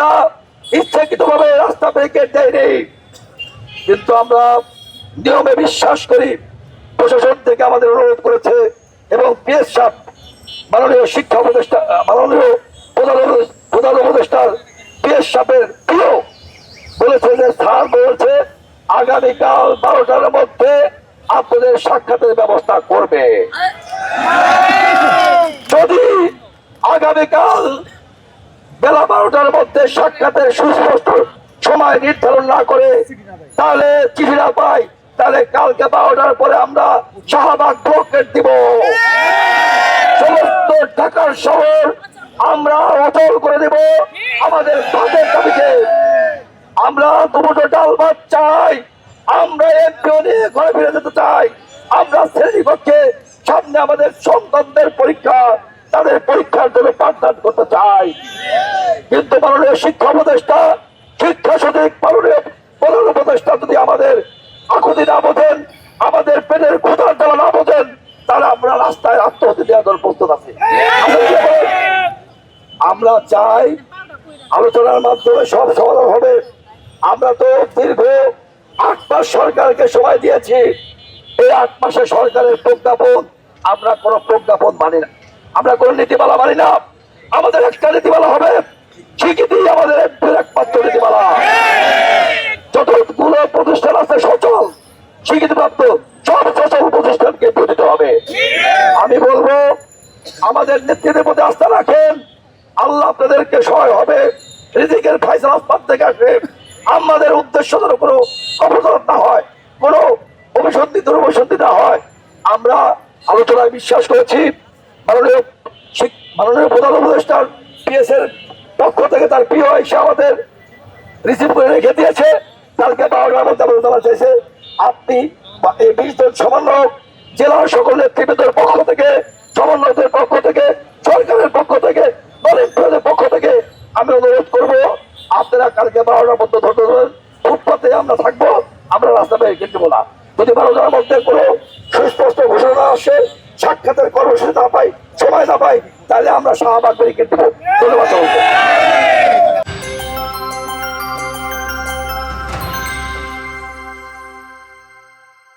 আমরা ইচ্ছাকৃত ভাবে রাস্তা ব্যারিকেড দেয়নি। কিন্তু আমরা নিয়মে বিশ্বাস করি প্রশাসন থেকে আমাদের অনুরোধ করেছে এবং পিএস মাননীয় শিক্ষা উপদেষ্টা মাননীয় প্রধান উপদেষ্টার পিএস প্রিয় বলেছে যে স্যার বলছে আগামীকাল বারোটার মধ্যে আপনাদের সাক্ষাতের ব্যবস্থা করবে। যদি আগামীকাল বেলা বারোটার মধ্যে সাক্ষাতের সুস্পষ্ট সময় নির্ধারণ না করে, তাহলে চিঠি না পাই, তাহলে কালকে বারোটার পরে আমরা শাহবাগ ব্লকেট দিব। সমস্ত ঢাকার শহর আমরা অচল করে দেব আমাদের ভাতের দাবিতে। আমরা দুটো ডাল ভাত চাই, আমরা এমপিও ঘরে ফিরে যেতে চাই, আমরা শ্রেণীকক্ষে সামনে আমাদের সন্তানদের পরীক্ষা, তাদের পরীক্ষার জন্য পাঠদান করতে চাই। কিন্তু মাননীয় শিক্ষা উপদেষ্টা, শিক্ষা সঠিক মাননীয় প্রধান উপদেষ্টা যদি আমাদের আকুতি না বোঝেন, আমাদের পেটের ক্ষুধার জ্বালা না বোঝেন, তাহলে আমরা রাস্তায় আত্মহত্যা দেওয়ার জন্য প্রস্তুত আছি। আমরা চাই আলোচনার মাধ্যমে সব সমাধান হবে। আমরা তো দীর্ঘ আট মাস সরকারকে সময় দিয়েছি। এই আট মাসে সরকারের প্রজ্ঞাপন, আমরা কোনো প্রজ্ঞাপন মানি না। আমরা কোনো নীতিমালা মানি না। আমাদের একটা নীতিমালা হবে আমাদের এমপির আমি বলব, আমাদের নেতৃত্বের প্রতি আস্থা রাখেন। আল্লাহ আপনাদেরকে সহায় হবে। রিজিকের ফাইসাল আসমান থেকে আসবে। আমাদের উদ্দেশ্য যেন কোনো অপচরণ না হয়, কোনো অভিসন্ধি দুর্বসন্ধি না হয়। আমরা আলোচনায় বিশ্বাস করেছি। মাননীয় মাননীয় প্রধান উপদেষ্টার পিএস এর পক্ষ থেকে তার প্রিয় এসে আমাদের রিসিভ করে রেখে দিয়েছে। কালকে বারোটার মধ্যে আমাদের চাইছে আপনি এই বিশ জন সমন্বয়ক জেলার সকল নেতৃবৃন্দের পক্ষ থেকে, সমন্বয়কদের পক্ষ থেকে, সরকারের পক্ষ থেকে, দলের পক্ষ থেকে আমি অনুরোধ করব, আপনারা কালকে বারোটার মধ্যে ধরতে ধরবেন ফুটপাতে আমরা থাকব, আমরা রাস্তা পেয়ে কিনতে না। যদি বারোটার মধ্যে কোনো সুস্পষ্ট ঘোষণা আসে, সাক্ষাতের কর্মসূচি না পাই, সময় না পাই, তাহলে আমরা শাহবাগ ব্যারিকেড দেবো। ধন্যবাদ।